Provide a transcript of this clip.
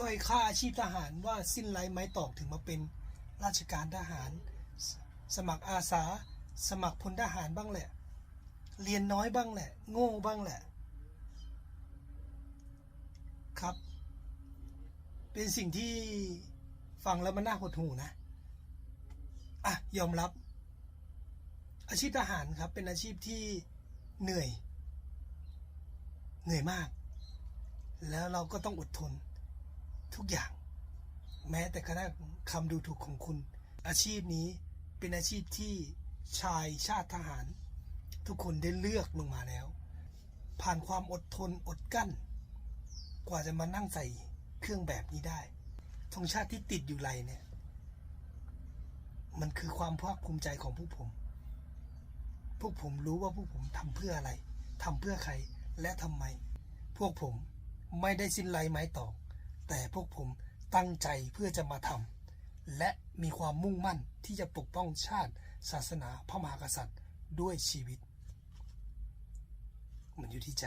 ด้อยค่าอาชีพทหารว่าสิ้นไร้ไม้ตอกถึงมาเป็นราชการทหาร สมัครอาสา สมัครพลทหารบ้างแหละ เรียนน้อยบ้างแหละ โง่บ้างแหละ ครับ เป็นสิ่งที่ฟังแล้วมันน่าหดหูนะ อะ ยอมรับ อาชีพทหารครับ เป็นอาชีพที่เหนื่อย เหนื่อยมาก แล้วเราก็ต้องอดทน ทุกอย่าง แม้แต่กระทั่งคำดูถูกของคุณ อาชีพนี้เป็นอาชีพที่ชายชาติทหาร ทุกคนได้เลือกลงมาแล้ว ผ่านความอดทนอดกั้น กว่าจะมานั่งใส่เครื่องแบบนี้ได้ธงชาติที่ติดอยู่ไหลเนี่ย มันคือความภาคภูมิใจของพวกผม พวกผมรู้ว่าพวกผมทำเพื่ออะไรทำเพื่อใครและทำไม พวกผมไม่ได้สิ้นไรไม้ตอก แต่พวกผมตั้งใจเพื่อจะมาทำและมีความมุ่งมั่นที่จะปกป้องชาติ ศาสนาพระมหากษัตริย์ด้วยชีวิต มันอยู่ที่ใจ